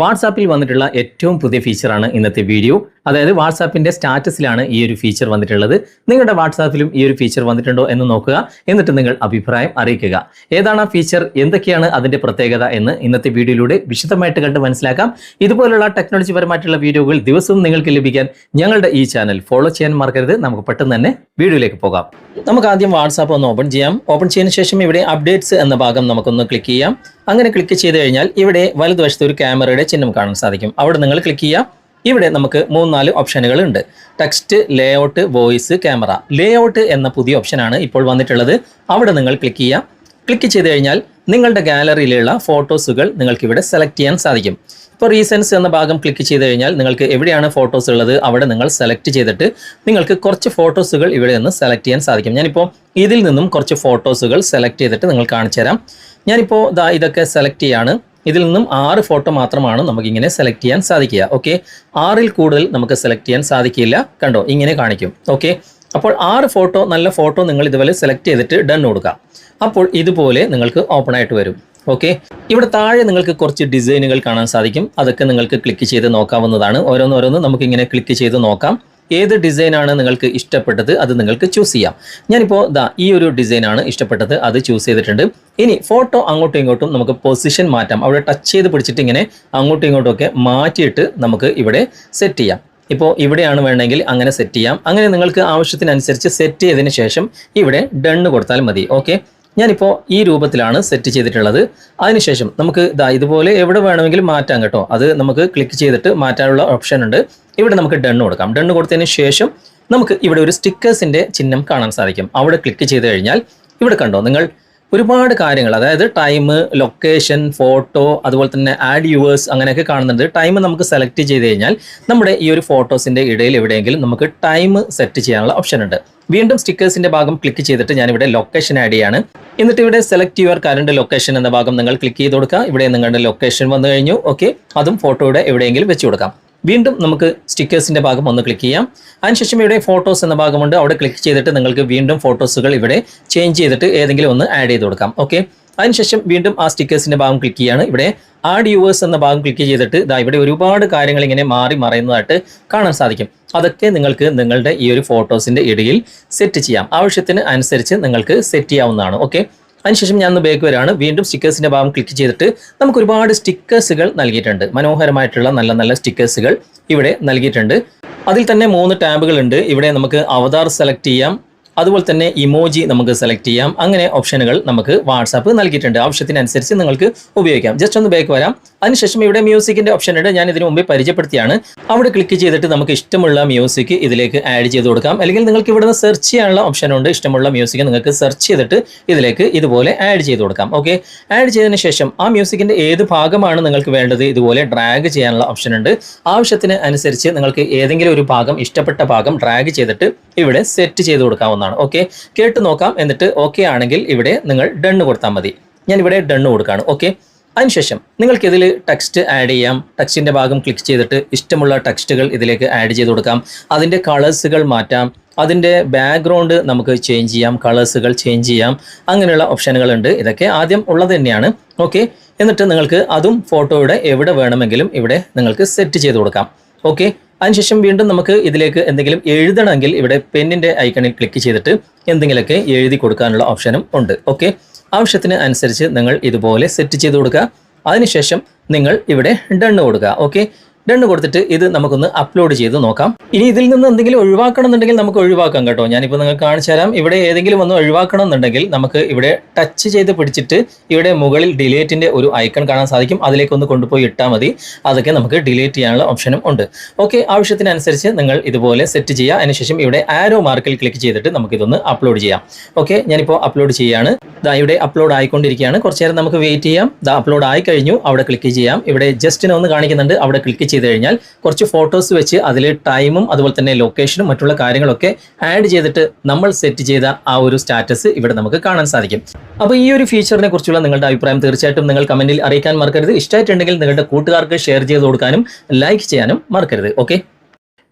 വാട്സാപ്പിൽ വന്നിട്ടുള്ള ഏറ്റവും പുതിയ ഫീച്ചറാണ് ഇന്നത്തെ വീഡിയോ അതായത് വാട്സാപ്പിന്റെ സ്റ്റാറ്റസിലാണ് ഈ ഒരു ഫീച്ചർ വന്നിട്ടുള്ളത്. നിങ്ങളുടെ വാട്സാപ്പിലും ഈ ഒരു ഫീച്ചർ വന്നിട്ടുണ്ടോ എന്ന് നോക്കുക. എന്നിട്ട് നിങ്ങൾ അഭിപ്രായം അറിയിക്കുക. ഏതാണ് ആ ഫീച്ചർ എന്തൊക്കെയാണ് അതിന്റെ പ്രത്യേകത എന്ന് ഇന്നത്തെ വീഡിയോയിലൂടെ വിശദമായിട്ട് കണ്ട് മനസ്സിലാക്കാം. ഇതുപോലുള്ള ടെക്നോളജി പരമായിട്ടുള്ള വീഡിയോകൾ ദിവസവും നിങ്ങൾക്ക് ലഭിക്കാൻ ഞങ്ങളുടെ ഈ ചാനൽ ഫോളോ ചെയ്യാൻ മറക്കരുത്. നമുക്ക് പെട്ടെന്ന് തന്നെ വീഡിയോയിലേക്ക് പോകാം. നമുക്ക് ആദ്യം വാട്സാപ്പ് ഒന്ന് ഓപ്പൺ ചെയ്യാം. ഓപ്പൺ ചെയ്യുന്ന ശേഷം ഇവിടെ അപ്ഡേറ്റ്സ് എന്ന ഭാഗം നമുക്കൊന്ന് ക്ലിക്ക് ചെയ്യാം. അങ്ങനെ ക്ലിക്ക് ചെയ്ത് കഴിഞ്ഞാൽ ഇവിടെ വലതുവശത്ത് ഒരു ക്യാമറയുടെ ചിഹ്നം കാണാൻ സാധിക്കും. അവിടെ നിങ്ങൾ ക്ലിക്ക് ചെയ്യാം ഇവിടെ നമുക്ക് മൂന്നാൽ ഓപ്ഷനുകൾ ഉണ്ട്. Text layout voice camera layout എന്ന പുതിയ ഓപ്ഷനാണ് ഇപ്പോൾ വന്നിട്ടുള്ളത്. അവിടെ നിങ്ങൾ ക്ലിക്ക് ചെയ്യാം ക്ലിക്ക് ചെയ്ത് കഴിഞ്ഞാൽ നിങ്ങളുടെ ഗാലറിയിലുള്ള ഫോട്ടോസുകൾ നിങ്ങൾക്ക് ഇവിടെ സെലക്ട് ചെയ്യാൻ സാധിക്കും. ഇപ്പോൾ റീസൻസ് എന്ന ഭാഗം ക്ലിക്ക് ചെയ്ത് കഴിഞ്ഞാൽ നിങ്ങൾക്ക് എവിടെയാണ് ഫോട്ടോസ് ഉള്ളത് അവിടെ നിങ്ങൾ സെലക്ട് ചെയ്തിട്ട് നിങ്ങൾക്ക് കുറച്ച് ഫോട്ടോസുകൾ ഇവിടെ നിന്ന് സെലക്ട് ചെയ്യാൻ സാധിക്കും. ഞാനിപ്പോൾ ഇതിൽ നിന്നും കുറച്ച് ഫോട്ടോസുകൾ സെലക്ട് ചെയ്തിട്ട് നിങ്ങൾ കാണിച്ചു തരാം. ഞാനിപ്പോൾ ദാ ഇതൊക്കെ സെലക്ട് ചെയ്യാണ്. ഇതിൽ നിന്നും ആറ് ഫോട്ടോ മാത്രമാണ് നമുക്കിങ്ങനെ സെലക്ട് ചെയ്യാൻ സാധിക്കുക. ഓക്കെ ആറിൽ കൂടുതൽ നമുക്ക് സെലക്ട് ചെയ്യാൻ സാധിക്കില്ല. കണ്ടോ? ഇങ്ങനെ കാണിക്കും. ഓക്കെ അപ്പോൾ ആറ് ഫോട്ടോ നല്ല ഫോട്ടോ നിങ്ങൾ ഇതുപോലെ സെലക്ട് ചെയ്തിട്ട് ഡൺ കൊടുക്കുക. അപ്പോൾ ഇതുപോലെ നിങ്ങൾക്ക് ഓപ്പൺ ആയിട്ട് വരും. ഓക്കെ ഇവിടെ താഴെ നിങ്ങൾക്ക് കുറച്ച് ഡിസൈനുകൾ കാണാൻ സാധിക്കും. അതൊക്കെ നിങ്ങൾക്ക് ക്ലിക്ക് ചെയ്ത് നോക്കാവുന്നതാണ്. ഓരോന്നോരോന്ന് നമുക്ക് ഇങ്ങനെ ക്ലിക്ക് ചെയ്ത് നോക്കാം. ഏത് ഡിസൈനാണ് നിങ്ങൾക്ക് ഇഷ്ടപ്പെട്ടത്? അത് നിങ്ങൾക്ക് ചൂസ് ചെയ്യാം. ഞാനിപ്പോൾ ദാ ഈ ഒരു ഡിസൈനാണ് ഇഷ്ടപ്പെട്ടത്. അത് ചൂസ് ചെയ്തിട്ടുണ്ട്. ഇനി ഫോട്ടോ അങ്ങോട്ടും ഇങ്ങോട്ടും നമുക്ക് പൊസിഷൻ മാറ്റാം. അവിടെ ടച്ച് ചെയ്ത് പിടിച്ചിട്ട് ഇങ്ങനെ അങ്ങോട്ടും ഇങ്ങോട്ടും ഒക്കെ മാറ്റിയിട്ട് നമുക്ക് ഇവിടെ സെറ്റ് ചെയ്യാം. ഇപ്പോൾ ഇവിടെയാണ് വേണമെങ്കിൽ അങ്ങനെ സെറ്റ് ചെയ്യാം. അങ്ങനെ നിങ്ങൾക്ക് ആവശ്യത്തിനനുസരിച്ച് സെറ്റ് ചെയ്തതിന് ശേഷം ഇവിടെ ഡണ്ണ് കൊടുത്താൽ മതി. ഓക്കെ ഞാനിപ്പോൾ ഈ രൂപത്തിലാണ് സെറ്റ് ചെയ്തിട്ടുള്ളത്. അതിനുശേഷം നമുക്ക് ഇതാ ഇതുപോലെ എവിടെ വേണമെങ്കിലും മാറ്റാം കേട്ടോ. അത് നമുക്ക് ക്ലിക്ക് ചെയ്തിട്ട് മാറ്റാനുള്ള ഓപ്ഷൻ ഉണ്ട്. ഇവിടെ നമുക്ക് ഡണ്ണ് കൊടുക്കാം. ഡണ്ണ് കൊടുത്തതിന് ശേഷം നമുക്ക് ഇവിടെ ഒരു സ്റ്റിക്കേഴ്സിന്റെ ചിഹ്നം കാണാൻ സാധിക്കും. അവിടെ ക്ലിക്ക് ചെയ്ത് കഴിഞ്ഞാൽ ഇവിടെ കണ്ടോ നിങ്ങൾ ഒരുപാട് കാര്യങ്ങൾ അതായത് ടൈം ലൊക്കേഷൻ ഫോട്ടോ അതുപോലെ തന്നെ ആഡ് യുവേഴ്സ് അങ്ങനെയൊക്കെ കാണുന്നുണ്ട്. ടൈം നമുക്ക് സെലക്ട് ചെയ്ത് കഴിഞ്ഞാൽ നമ്മുടെ ഈ ഒരു ഫോട്ടോസിന്റെ ഇടയിൽ എവിടെയെങ്കിലും നമുക്ക് ടൈം സെറ്റ് ചെയ്യാനുള്ള ഓപ്ഷൻ ഉണ്ട്. വീണ്ടും സ്റ്റിക്കേഴ്സിന്റെ ഭാഗം ക്ലിക്ക് ചെയ്തിട്ട് ഞാനിവിടെ ലൊക്കേഷൻ ആഡ് ചെയ്യാണ്. എന്നിട്ട് ഇവിടെ സെലക്ട് യുവർ കറണ്ട് ലൊക്കേഷൻ എന്ന ഭാഗം നിങ്ങൾ ക്ലിക്ക് ചെയ്ത് കൊടുക്കുക. ഇവിടെ നിങ്ങളുടെ ലൊക്കേഷൻ വന്നു കഴിഞ്ഞു. ഓക്കെ അതും ഫോട്ടോയുടെ എവിടെയെങ്കിലും വെച്ച് കൊടുക്കാം. വീണ്ടും നമുക്ക് സ്റ്റിക്കേഴ്സിന്റെ ഭാഗം ഒന്ന് ക്ലിക്ക് ചെയ്യാം. അതിനുശേഷം ഇവിടെ ഫോട്ടോസ് എന്ന ഭാഗമുണ്ട്. അവിടെ ക്ലിക്ക് ചെയ്തിട്ട് നിങ്ങൾക്ക് വീണ്ടും ഫോട്ടോസുകൾ ഇവിടെ ചേഞ്ച് ചെയ്തിട്ട് ഏതെങ്കിലും ഒന്ന് ആഡ് ചെയ്ത് കൊടുക്കാം. ഓക്കെ അതിനുശേഷം വീണ്ടും ആ സ്റ്റിക്കേഴ്സിന്റെ ഭാഗം ക്ലിക്ക് ചെയ്യാണ്. ഇവിടെ ആഡ് യൂവേഴ്സ് എന്ന ഭാഗം ക്ലിക്ക് ചെയ്തിട്ട് ഇതാ ഇവിടെ ഒരുപാട് കാര്യങ്ങൾ ഇങ്ങനെ മാറി മറയുന്നതായിട്ട് കാണാൻ സാധിക്കും. അതൊക്കെ നിങ്ങൾക്ക് നിങ്ങളുടെ ഈ ഒരു ഫോട്ടോസിന്റെ ഇടയിൽ സെറ്റ് ചെയ്യാം. ആവശ്യത്തിന് അനുസരിച്ച് നിങ്ങൾക്ക് സെറ്റ് ചെയ്യാവുന്നതാണ്. ഓക്കെ അതിനുശേഷം ഞാൻ ഒന്ന് ബേക്ക് വരാണ്. വീണ്ടും സ്റ്റിക്കേഴ്സിന്റെ ഭാഗം ക്ലിക്ക് ചെയ്തിട്ട് നമുക്ക് ഒരുപാട് സ്റ്റിക്കേഴ്സുകൾ നൽകിയിട്ടുണ്ട്. മനോഹരമായിട്ടുള്ള നല്ല നല്ല സ്റ്റിക്കേഴ്സുകൾ ഇവിടെ നൽകിയിട്ടുണ്ട്. അതിൽ തന്നെ മൂന്ന് ടാബുകൾ ഉണ്ട്. ഇവിടെ നമുക്ക് അവതാർ സെലക്ട് ചെയ്യാം. അതുപോലെ തന്നെ ഇമോജി നമുക്ക് സെലക്ട് ചെയ്യാം. അങ്ങനെ ഓപ്ഷനുകൾ നമുക്ക് വാട്സാപ്പ് നൽകിയിട്ടുണ്ട്. ആവശ്യത്തിനനുസരിച്ച് നിങ്ങൾക്ക് ഉപയോഗിക്കാം. ജസ്റ്റ് ഒന്ന് ബാക്ക് വരാം. അതിനുശേഷം ഇവിടെ മ്യൂസിക്കിന്റെ ഓപ്ഷൻ ഉണ്ട്. ഞാൻ ഇതിനു മുമ്പേ പരിചയപ്പെടുത്തിയാണ്. അവിടെ ക്ലിക്ക് ചെയ്തിട്ട് നമുക്ക് ഇഷ്ടമുള്ള മ്യൂസിക് ഇതിലേക്ക് ആഡ് ചെയ്ത് കൊടുക്കാം. അല്ലെങ്കിൽ നിങ്ങൾക്ക് ഇവിടെ നിന്ന് സെർച്ച് ചെയ്യാനുള്ള ഓപ്ഷൻ ഉണ്ട്. ഇഷ്ടമുള്ള മ്യൂസിക് നിങ്ങൾക്ക് സെർച്ച് ചെയ്തിട്ട് ഇതിലേക്ക് ഇതുപോലെ ആഡ് ചെയ്ത് കൊടുക്കാം. ഓക്കെ ആഡ് ചെയ്തതിന് ശേഷം ആ മ്യൂസിക്കിന്റെ ഏത് ഭാഗമാണ് നിങ്ങൾക്ക് വേണ്ടത് ഇതുപോലെ ഡ്രാഗ് ചെയ്യാനുള്ള ഓപ്ഷൻ ഉണ്ട്. ആവശ്യത്തിന് അനുസരിച്ച് നിങ്ങൾക്ക് ഏതെങ്കിലും ഒരു ഭാഗം ഇഷ്ടപ്പെട്ട ഭാഗം ഡ്രാഗ് ചെയ്തിട്ട് ഇവിടെ സെറ്റ് ചെയ്ത് കൊടുക്കാവുന്നതാണ്. ഓക്കെ കേട്ട് നോക്കാം. എന്നിട്ട് ഓക്കെ ആണെങ്കിൽ ഇവിടെ നിങ്ങൾ ഡണ്ണ് കൊടുത്താൽ മതി. ഞാൻ ഇവിടെ ഡണ്ണ് കൊടുക്കുകയാണ് ഓക്കെ അതിനുശേഷം നിങ്ങൾക്ക് ഇതിൽ ടെക്സ്റ്റ് ആഡ് ചെയ്യാം ടെക്സ്റ്റിന്റെ ഭാഗം ക്ലിക്ക് ചെയ്തിട്ട് ഇഷ്ടമുള്ള ടെക്സ്റ്റുകൾ ഇതിലേക്ക് ആഡ് ചെയ്ത് കൊടുക്കാം. അതിന്റെ കളേഴ്സുകൾ മാറ്റാം. അതിന്റെ ബാക്ക്ഗ്രൗണ്ട് നമുക്ക് ചേഞ്ച് ചെയ്യാം. കളേഴ്സുകൾ ചേഞ്ച് ചെയ്യാം. അങ്ങനെയുള്ള ഓപ്ഷനുകളുണ്ട് ഇതൊക്കെ ആദ്യം ഉള്ളത് തന്നെയാണ്. ഓക്കെ എന്നിട്ട് നിങ്ങൾക്ക് അതും ഫോട്ടോയുടെ എവിടെ വേണമെങ്കിലും ഇവിടെ നിങ്ങൾക്ക് സെറ്റ് ചെയ്ത് കൊടുക്കാം. ഓക്കെ അതിനുശേഷം വീണ്ടും നമുക്ക് ഇതിലേക്ക് എന്തെങ്കിലും എഴുതണമെങ്കിൽ ഇവിടെ പെന്നിന്റെ ഐക്കണിൽ ക്ലിക്ക് ചെയ്തിട്ട് എന്തെങ്കിലുമൊക്കെ എഴുതി കൊടുക്കാനുള്ള ഓപ്ഷനും ഉണ്ട്. ഓക്കെ ആവശ്യത്തിന് അനുസരിച്ച് നിങ്ങൾ ഇതുപോലെ സെറ്റ് ചെയ്ത് കൊടുക്കുക. അതിനുശേഷം നിങ്ങൾ ഇവിടെ ഡണ്ണ് കൊടുക്കുക. ഓക്കെ ഡണ്ണ് കൊടുത്തിട്ട് ഇത് നമുക്കൊന്ന് അപ്ലോഡ് ചെയ്ത് നോക്കാം. ഇനി ഇതിൽ നിന്ന് എന്തെങ്കിലും ഒഴിവാക്കണം എന്നുണ്ടെങ്കിൽ നമുക്ക് ഒഴിവാക്കാം കേട്ടോ. ഞാനിപ്പോൾ നിങ്ങൾക്ക് കാണിച്ചു തരാം. ഇവിടെ ഏതെങ്കിലും ഒന്ന് ഒഴിവാക്കണം എന്നുണ്ടെങ്കിൽ നമുക്ക് ഇവിടെ ടച്ച് ചെയ്ത് പിടിച്ചിട്ട് ഇവിടെ മുകളിൽ ഡിലേറ്റിന്റെ ഒരു ഐക്കൺ കാണാൻ സാധിക്കും. അതിലേക്ക് ഒന്ന് കൊണ്ടുപോയി ഇട്ടാൽ മതി. അതൊക്കെ നമുക്ക് ഡിലേറ്റ് ചെയ്യാനുള്ള ഓപ്ഷനും ഉണ്ട്. ഓക്കെ ആവശ്യത്തിനനുസരിച്ച് നിങ്ങൾ ഇതുപോലെ സെറ്റ് ചെയ്യുക. അതിനുശേഷം ഇവിടെ ആരോ മാർക്കിൽ ക്ലിക്ക് ചെയ്തിട്ട് നമുക്കിതൊന്ന് അപ്ലോഡ് ചെയ്യാം. ഓക്കെ ഞാനിപ്പോൾ അപ്ലോഡ് ചെയ്യുകയാണ് ദാ ഇവിടെ അപ്ലോഡ് ആയിക്കൊണ്ടിരിക്കുകയാണ്. കുറച്ച് നേരം നമുക്ക് വെയിറ്റ് ചെയ്യാം. ദാ അപ്ലോഡ് ആയി കഴിഞ്ഞു അവിടെ ക്ലിക്ക് ചെയ്യാം. ഇവിടെ ജസ്റ്റിനെ ഒന്ന് കാണിക്കുന്നുണ്ട്. അവിടെ ക്ലിക്ക് ചെയ്ത് കഴിഞ്ഞാൽ കുറച്ച് ഫോട്ടോസ് വെച്ച് അതിൽ ടൈമും അതുപോലെ തന്നെ ലൊക്കേഷനും മറ്റുള്ള കാര്യങ്ങളൊക്കെ ആഡ് ചെയ്തിട്ട് നമ്മൾ സെറ്റ് ചെയ്ത ആ ഒരു സ്റ്റാറ്റസ് ഇവിടെ നമുക്ക് കാണാൻ സാധിക്കും. അപ്പോൾ ഈ ഒരു ഫീച്ചറിനെ കുറിച്ചുള്ള നിങ്ങളുടെ അഭിപ്രായം തീർച്ചയായിട്ടും നിങ്ങൾ കമന്റിൽ അറിയിക്കാൻ മറക്കരുത്. ഇഷ്ടമായിട്ടുണ്ടെങ്കിൽ നിങ്ങളുടെ കൂട്ടുകാർക്ക് ഷെയർ ചെയ്ത് കൊടുക്കാനും ലൈക്ക് ചെയ്യാനും മറക്കരുത്. ഓക്കെ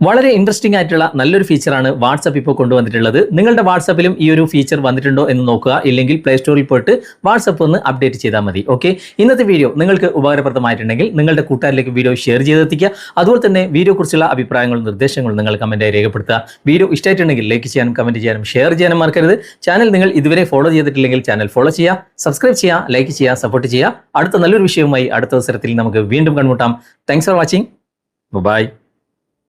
വളരെ ഇൻട്രസ്റ്റിംഗ് ആയിട്ടുള്ള നല്ലൊരു ഫീച്ചറാണ് വാട്സപ്പ് ഇപ്പോൾ കൊണ്ടുവന്നിട്ടുള്ളത്. നിങ്ങളുടെ വാട്സപ്പിലും ഈ ഒരു ഫീച്ചർ വന്നിട്ടുണ്ടോ എന്ന് നോക്കുക. ഇല്ലെങ്കിൽ പ്ലേ സ്റ്റോറിൽ പോയിട്ട് വാട്സപ്പ് ഒന്ന് അപ്ഡേറ്റ് ചെയ്താൽ മതി. ഓക്കെ ഇന്നത്തെ വീഡിയോ നിങ്ങൾക്ക് ഉപകാരപ്രദമായിട്ടുണ്ടെങ്കിൽ നിങ്ങളുടെ കൂട്ടുകാരിലേക്ക് വീഡിയോ ഷെയർ ചെയ്തെത്തിക്കുക. അതുപോലെ തന്നെ വീഡിയോ കുറിച്ചുള്ള അഭിപ്രായങ്ങളും നിർദ്ദേശങ്ങളും നിങ്ങൾ കമന്റായി രേഖപ്പെടുത്തുക. വീഡിയോ ഇഷ്ടമായിട്ടുണ്ടെങ്കിൽ ലൈക്ക് ചെയ്യാനും കമന്റ് ചെയ്യാനും ഷെയർ ചെയ്യാനും മറക്കരുത്. ചാനൽ നിങ്ങൾ ഇതുവരെ ഫോളോ ചെയ്തിട്ടില്ലെങ്കിൽ ചാനൽ ഫോളോ ചെയ്യുക. സബ്സ്ക്രൈബ് ചെയ്യുക ലൈക്ക് ചെയ്യുക സപ്പോർട്ട് ചെയ്യുക. അടുത്ത നല്ലൊരു വിഷയവുമായി അടുത്ത അവസരത്തിൽ നമുക്ക് വീണ്ടും കണ്ടുമുട്ടാം. Thanks for watching bye